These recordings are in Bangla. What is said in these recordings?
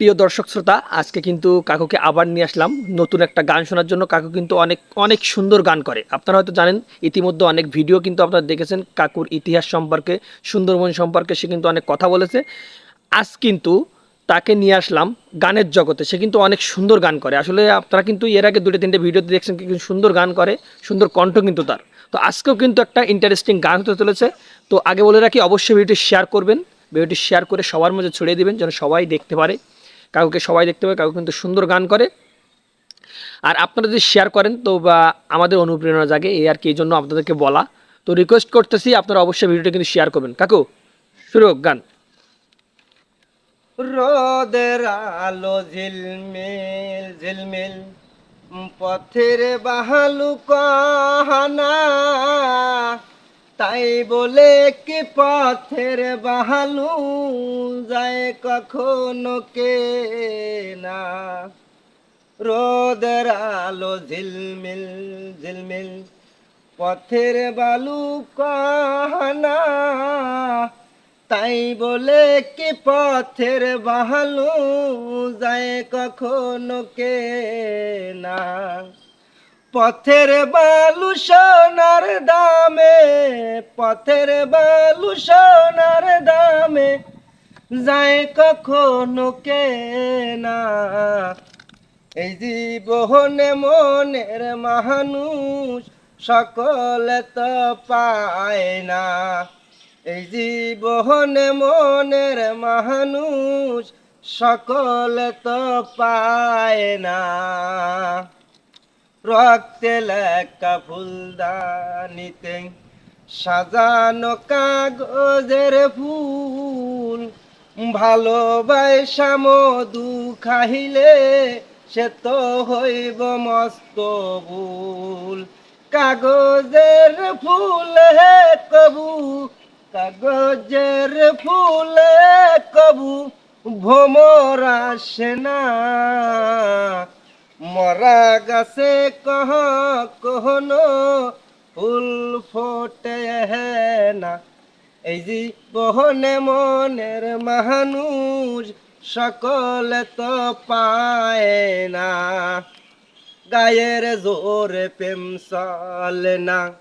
প্রিয় দর্শক শ্রোতা, আজকে কিন্তু কাকুকে আবার নিয়ে আসলাম। নতুন একটা গান শোনার জন্য কাকু কিন্তু অনেক অনেক সুন্দর গান করে। আপনারা হয়তো জানেন, ইতিমধ্যে অনেক ভিডিও কিন্তু আপনারা দেখেছেন কাকুর ইতিহাস সম্পর্কে, সুন্দরবন সম্পর্কে সে কিন্তু অনেক কথা বলেছে। আজ কিন্তু তাকে নিয়ে আসলাম গানের জগতে। সে কিন্তু অনেক সুন্দর গান করে। আসলে আপনারা কিন্তু এর আগে দুটো, তিনটে ভিডিওতে দেখছেন কিন্তু সুন্দর গান করে, সুন্দর কণ্ঠ কিন্তু তার। তো আজকেও কিন্তু একটা ইন্টারেস্টিং গান হতে চলেছে। তো আগে বলে রাখি, অবশ্যই ভিডিওটি শেয়ার করবেন। ভিডিওটি শেয়ার করে সবার মধ্যে ছড়িয়ে দিবেন, যেন সবাই দেখতে পারে। কাউকে সবাই দেখতে পাবে, কাউকে কিন্তু সুন্দর গান করে। আর আপনারা যদি শেয়ার করেন, তো বা আমাদের অনুপ্রেরণা জাগে, এই আর কি, এই জন্য আপনাদেরকে বলা। তো রিকোয়েস্ট করতেছি, আপনারা অবশ্যই ভিডিওটা কিন্তু শেয়ার করবেন। কাকু, শুরু গান। রোদের আলো ঝিলমিল ঝিলমিল, পথের বাহালু কাহানা। তাই বলে কি পথের বাহালু যায় কখনো কে না? রোদের আলো ঝিলমিল ঝিলমিল, পথের বালু কাহানা। তাই বলে কি পথের বাহালু যায় কখনো কে না? পথের বালু সোনার দামে, পথের বালু সোনার দামে যায় কখনো কে না এই জীবনে মনের মানুষ সকলে তো পায় না। এই জীবনে মনের মানুষ সকলে তো পায় না। রক্তে লেখা ফুলদানিতে সাজানো কাগজের ফুল। ভালোবাসা মধু খাইলে সে তো হইব মস্ত ভুল। কাগজের ফুল হে কবু, কাগজের ফুল কবু, ভোমর আসে না। মরা গাছে কহ, কহনো, ফুল ফোটে না। এই বহনে মনের মানুষ, সকলে তো পায় না। গায়ের জোরে প্রেম চলে না।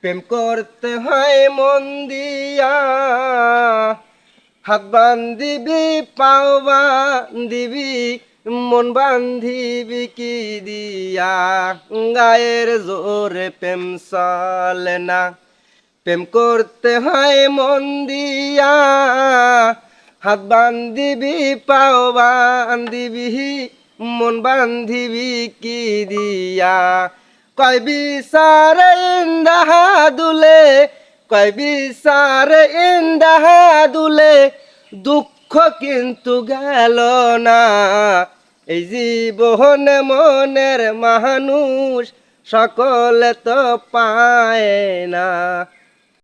প্রেম করতে হয় মন দিয়া। হাত বান্ধিবি, পাও বান্ধিবি, মন বান্ধিবি কি দিয়া? গায়ের জোরে প্রেম চলে না। প্রেম করতে হয় মন দিয়া। হাত বান্ধিবি, পাও বান্ধিবি, মন বান্ধিবি কি দিয়া? কয় বিচারে ইন্দাহা দুলে কয় বিচারে ইন্দাহা দুঃখ কিন্তু গেল না। এই জীবন মনের মানুষ সকলে তো পায় না।